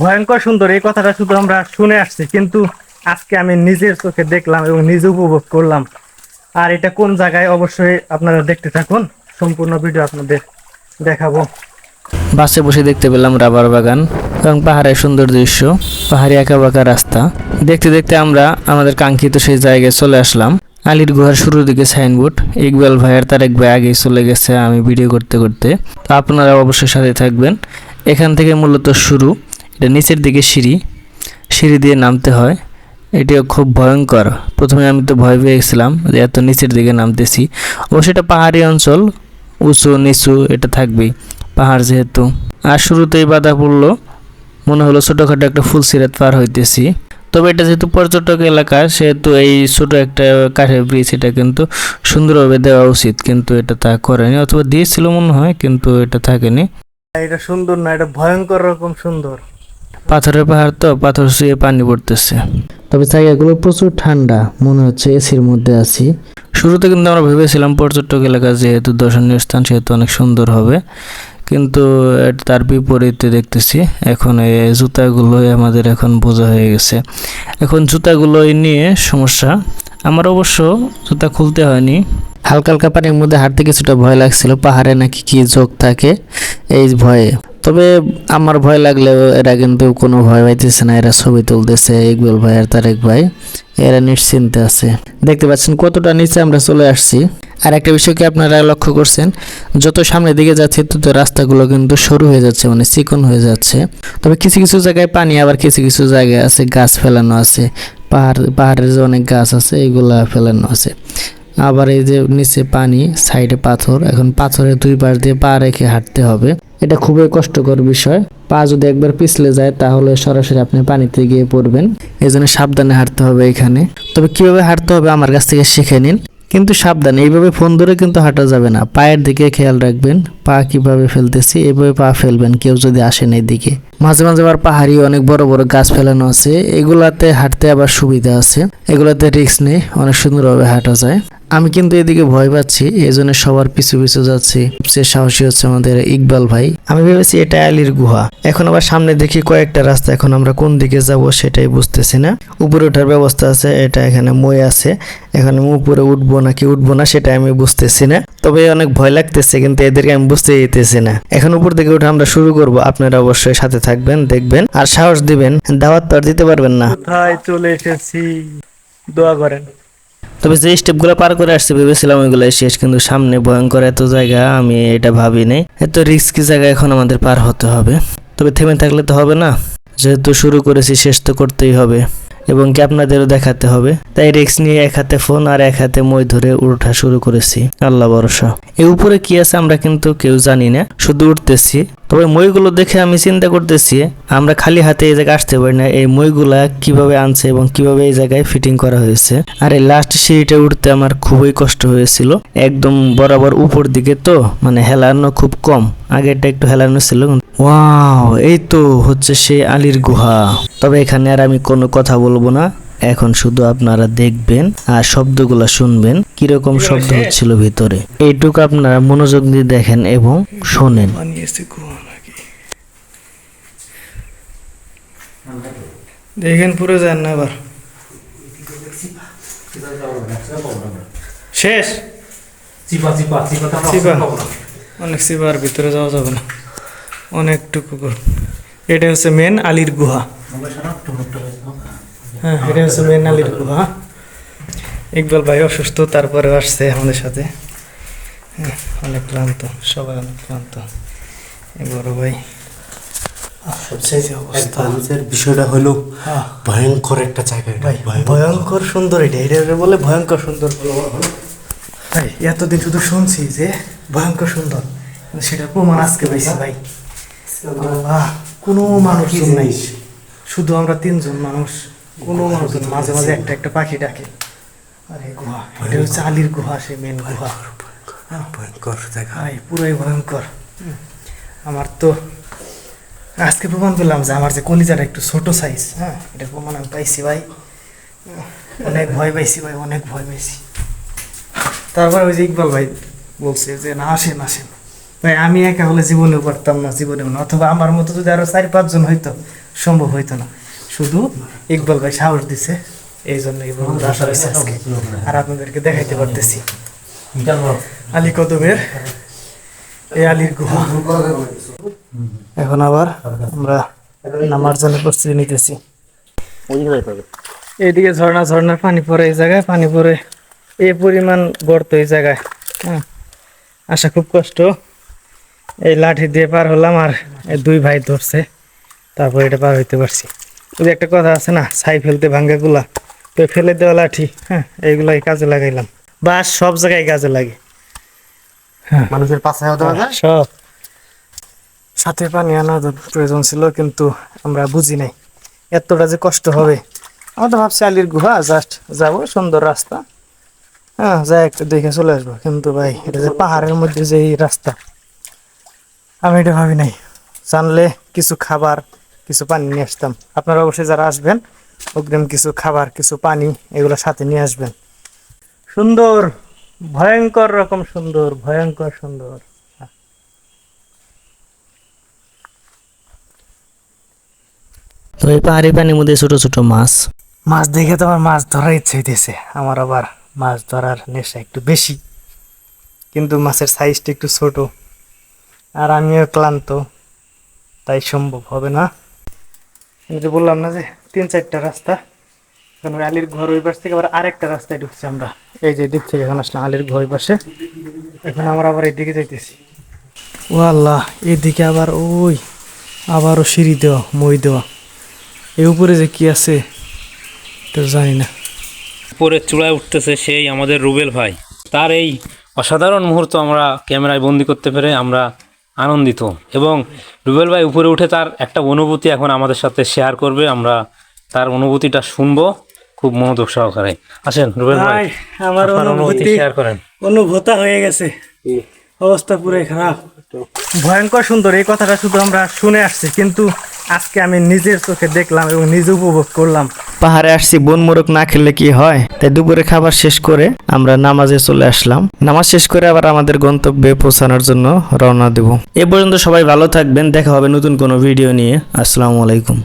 ভয়ঙ্কর সুন্দর, এই কথাটা শুধু আমরা শুনে আসছি, কিন্তু আজকে আমি নিজের চোখে দেখলাম এবং নিজে উপভোগ করলাম। আর এটা কোন জায়গায়, অবশ্যই আপনারা দেখতে থাকুন। সম্পূর্ণ ভিডিও আপনাদের দেখাবো। বাসে বসে দেখতে পেলাম রাবার বাগান এবং পাহাড়ের সুন্দর দৃশ্য, পাহাড়ি একা বাঁকা রাস্তা। দেখতে দেখতে আমরা আমাদের কাঙ্ক্ষিত সেই জায়গায় চলে আসলাম। আলির গুহার শুরুর দিকে সাইনবোর্ড। ইকবাল ভাইয়ের তার এক ভাই চলে গেছে আমি ভিডিও করতে করতে। তো আপনারা অবশ্যই সাথে থাকবেন। এখান থেকে মূলত শুরু। এটা নিচের দিকে সিঁড়ি। সিঁড়ি দিয়ে নামতে হয়। এটিও খুব ভয়ঙ্কর। প্রথমে আমি তো ভয় পেয়ে গেছিলাম যে এত নিচের দিকে নামতেছি। অবশ্যই এটা পাহাড়ি অঞ্চল। উঁচু, নিচু, এটা থাকবেই। পাহাড় যেহেতু। আর শুরুতেই বাধা পড়ল। মনে হলো ছোটোখাটো একটা ফুল সিরাত পার হইতেছি। তবে এটা যেহেতু পর্যটক এলাকা সেহেতু এই ছোট একটা কাঠের ব্রিজ এটা কিন্তু সুন্দরভাবে দেওয়া উচিত। কিন্তু এটা তা করেনি অথবা দিয়েছিল মনে হয় কিন্তু এটা থাকেনি। এটা সুন্দর না এটা ভয়ঙ্কর রকম সুন্দর। পাথরের পাহাড় তো পাথর শুয়ে পানি পড়তেছে। তবে জায়গাগুলো প্রচুর ঠান্ডা মনে হচ্ছে এসির মধ্যে আছি। শুরুতে কিন্তু আমরা ভেবেছিলাম পর্যটক এলাকা যেহেতু দর্শনীয় স্থান সেহেতু অনেক সুন্দর হবে। কিন্তু তার বিপরীতে দেখতেছি, এখন এই জুতাগুলোই আমাদের এখন বোঝা হয়ে গেছে। এখন জুতাগুলোই নিয়ে সমস্যা। আমার অবশ্য জুতা খুলতে হয়নি। হালকা হালকা পানির মধ্যে হাঁটতে কিছুটা ভয় লাগছিল, পাহাড়ে নাকি কি যোগ থাকে, এই ভয়ে। তবে আমার ভয় লাগলেও এরা কিন্তু কোনো ভয় পাইতেছে না, এরা ছবি তুলতেছে, ইকবাল ভাই আর তারেক ভাই। এরা নিশ্চিন্তে আছে। দেখতে পাচ্ছেন কতটা নিচে আমরা চলে আসছি। আর একটা বিষয় কি আপনারা লক্ষ্য করছেন? যত সামনের দিকে যাচ্ছে, তত রাস্তাগুলো কিন্তু সরু হয়ে যাচ্ছে মানে চিকন হয়ে যাচ্ছে। তবে কিছু কিছু জায়গায় পানি, আবার কিছু কিছু জায়গায় আছে গাছ ফেলানো আছে। পাহাড়, পাহাড়ের যে অনেক গাছ আছে, এগুলা ফেলানো আছে। আবার এই যে নিচে পানি, সাইডে পাথর, এখন পাথরের দুই পাশ দিয়ে পা রেখে হাঁটতে হবে। এটা খুবই কষ্টকর বিষয়। পা যদি একবার পিছলে যায়, তাহলে সরাসরি আপনি পানিতে গিয়ে পড়বেন। এই জন্য সাবধানে হাঁটতে হবে এখানে। তবে কীভাবে হাঁটতে হবে, আমার কাছ থেকে শিখে নিন। কিন্তু সাবধানে, এইভাবে ফোন ধরে কিন্তু হাঁটা যাবে না। পায়ের দিকে খেয়াল রাখবেন, পা কীভাবে ফেলতেছি, এভাবে পা ফেলবেন, কেউ যদি আসেন এই দিকে মাঝে মাঝে আবার পাহাড়ি অনেক বড় বড় গাছ ফেলানো আছে, এগুলাতে হাঁটতে আবার সুবিধা আছে। এগুলাতে রিস্ক নেই, অনেক সুন্দরভাবে হাঁটা যায়। আমি কিন্তু এদিকে ভয় পাচ্ছি এই জন্য সবার পিছু পিছু যাচ্ছি। সবচেয়ে সাহসী হচ্ছে আমাদের ইকবাল ভাই। আমি ভেবেছি এটা আলির গুহা। এখন আবার সামনে দেখি কয়েকটা রাস্তা, এখন আমরা কোন দিকে যাব সেটাই বুঝতেছি না। উপরে ওঠার ব্যবস্থা আছে, এটা এখানে মই আছে। এখন আমি উপরে উঠবো নাকি উঠবো না সেটা আমি বুঝতেছি না। তবে অনেক ভয় লাগতেছে, কিন্তু এদেরকে আমি বুঝতে দিতেছি না। এখন উপর দিকে উঠে আমরা শুরু করব। আপনারা অবশ্যই সাথে থাকবেন, দেখবেন। আর সাহস দিবেন, দাওয়াত তো আর দিতে পারবেন না। কোথায় চলে এসেছি? দোয়া করেন। তবে যে স্টেপগুলো পার করে আসছে, ভেবেছিলাম ওইগুলো শেষ, কিন্তু সামনে ভয়ঙ্কর এত জায়গা, আমি এটা ভাবি নাই এত রিস্কি জায়গা এখন আমাদের পার হতে হবে। তবে থেমে থাকলে তো হবে না। যেহেতু শুরু করেছি, শেষ তো করতেই হবে। এবং কি আপনাদেরও দেখাতে হবে। তাই রিক্স নিয়ে এক হাতে ফোন আর এক হাতে মই ধরে উঠা শুরু করেছি। আল্লাহ ভরসা। এই উপরে কি আছে আমরা কিন্তু কেউ জানি না। শুধু উঠতেছি। তবে মইগুলো দেখে আমি চিন্তা করতেছি, আমরা খালি হাতে এই জায়গায় আসতে পারি না, এই মইগুলা কীভাবে আনছে এবং কীভাবে এই জায়গায় ফিটিং করা হয়েছে। আর এই লাস্ট সিঁড়িটা উঠতে আমার খুবই কষ্ট হয়েছিল, একদম বরাবর উপর দিকে তো মানে হেলানো খুব কম, আগেরটা একটু হেলানো ছিল ওয়াও, এই তো হচ্ছে সেই আলীর গুহা। তবে এখানে আর আমি কোনো কথা বলব না। এখন শুধু আপনারা দেখবেন আর শব্দগুলো শুনবেন কীরকম শব্দ হচ্ছিল ভিতরে। এইটুকু আপনারা মনোযোগ দিয়ে দেখেন এবং শোনেন। দেখেন পুরো যান না এবার। শেষ। অনেক সিবার ভিতরে যাওয়া যাবে না। অনেকটুকু। এটা হচ্ছে মেন আলীর গুহা। হ্যাঁ এটা হচ্ছে মেন আলীর গুহা ইকবাল ভাই অসুস্থ তারপরে আসছে আমাদের সাথে। হ্যাঁ, অনেক ক্লান্ত সবাই অনেক ক্লান্ত। বড় ভাই। বিষয়টা হলো হ্যাঁ। ভয়ঙ্কর একটা জায়গা ভয়ঙ্কর। সুন্দর এটা। এটা বলে ভয়ঙ্কর সুন্দর। এতদিন শুধু শুনছি যে ভয়ঙ্কর সুন্দর। সেটার প্রমাণ আজকে পাইছি ভাই। আল্লাহ কোনো মানুষ নাই। শুধু আমরা তিনজন মানুষ। কোনো মাঝে মাঝে একটা একটা পাখি ডাকে। আরে গুহা এটা হচ্ছে আলির গুহা সে মেন গুহা। হ্যাঁ, ভয়ঙ্কর পুরোই ভয়ঙ্কর। আমার তো আজকে প্রমাণ পেলাম যে আমার যে কলিজাটা একটু ছোট সাইজ হ্যাঁ এটা প্রমাণ আমি পাইছি ভাই। অনেক ভয় পাইছি ভাই অনেক ভয় পাইছি। তারপরে ওই যে ইকবাল ভাই বলছে যে না আসেন আসেন। ভাই আমি একা হলে জীবনেও পারতাম না জীবনেও না। অথবা আমার মতো যদি আরও চারি পাঁচজন হইতো সম্ভব হইতো না। শুধু ইকবাল ভাই সাহস দিছে এই জন্য আসা হয়েছে আজকে আর আপনাদেরকে দেখাইতে পারতেছি। আলী কদমের এই আলীর গুহা। এখন আবার আমরা নামার জন্য প্রস্তুতি নিতেছি। এইদিকে ঝর্ণা ঝর্ণার পানি পড়ে এই জায়গায় পানি পড়ে এই পরিমাণ গর্ত এই জায়গায়। হ্যাঁ আসা খুব কষ্ট। এই লাঠি দিয়ে পার হলাম আর এই দুই ভাই ধরছে তারপর এটা পার হইতে পারছি। ওই একটা কথা আছে না ছাই ফেলতে ভাঙ্গাগুলা তো ফেলে দেওয়া লাঠি হ্যাঁ এইগুলাই কাজে লাগাইলাম। বাস সব জায়গায় কাজে লাগে। মানুষের পাশায় পারে সব। সাথে পানি আনা প্রয়োজন ছিল কিন্তু আমরা বুঝি নাই এতটা যে কষ্ট হবে। আমরা তো ভাবছি আলির গুহা জাস্ট যাব সুন্দর রাস্তা। হ্যাঁ যাই একটু দেখে চলে আসব। কিন্তু ভাই এটা যে পাহাড়ের মধ্যে যে এই রাস্তা আমি এটা ভাবি নাই। জানলে কিছু খাবার কিছু পানি নিয়ে আসতাম। আপনারা অবশ্যই যারা আসবেন অগ্রিম কিছু খাবার কিছু পানি এগুলো সাথে নিয়ে আসবেন। সুন্দর ভয়ঙ্কর রকম সুন্দর ভয়ঙ্কর সুন্দর। তো এই পাহাড়ি পানির মধ্যে ছোট ছোট মাছ। মাছ দেখে তো আমার মাছ ধরার ইচ্ছে হইতেছে। আমার আবার মাছ ধরার নেশা একটু বেশি। কিন্তু মাছের সাইজটা একটু ছোট। আর আমিও ক্লান্ত। তাই সম্ভব হবে না। যে বললাম না যে তিন চারটা রাস্তা, এখন আলির ঘর ওই পাশ থেকে আবার আরেকটা রাস্তায় ঢুকছি আমরা। এই যে দিক থেকে এখন আসলাম আলির ঘর ওই পাশে। এখন আমরা আবার এইদিকে যাইতেছি। ও আল্লাহ এইদিকে আবার ওই, আবারও সিঁড়ি দেওয়া, মই দেওয়া। এই উপরে যে কি আছে, তো জানি না। উপরে চূড়ায় উঠতেছে সেই আমাদের রুবেল ভাই। তার এই অসাধারণ মুহূর্ত আমরা ক্যামেরায় বন্দি করতে পেরে আমরা আনন্দিত। এবং রুবেল ভাই উপরে উঠে তার একটা অনুভূতি এখন আমাদের সাথে শেয়ার করবে। আমরা তার অনুভূতিটা শুনব খুব মনোযোগ সহকারে। আসেন রুবেল ভাই আমার অনুভূতি অনুভূতি শেয়ার করেন। অনুভূতা হয়ে গেছে। অবস্থা পুরো খারাপ। ভয়ঙ্কর সুন্দর এই কথাটা শুধু আমরা শুনে আসছি কিন্তু আজকে আমি নিজের চোখে দেখলাম এবং নিজে উপভোগ করলাম। পাহাড়ে আসছি, বন মোরগ না খেলে কি হয়? তাই দুপুরে খাবার শেষ করে আমরা নামাজে চলে আসলাম। নামাজ শেষ করে আবার আমাদের গন্তব্যে পৌঁছানোর জন্য রওনা দেব। এ পর্যন্ত সবাই ভালো থাকবেন। দেখা হবে নতুন কোনো ভিডিও নিয়ে। আসসালামু আলাইকুম।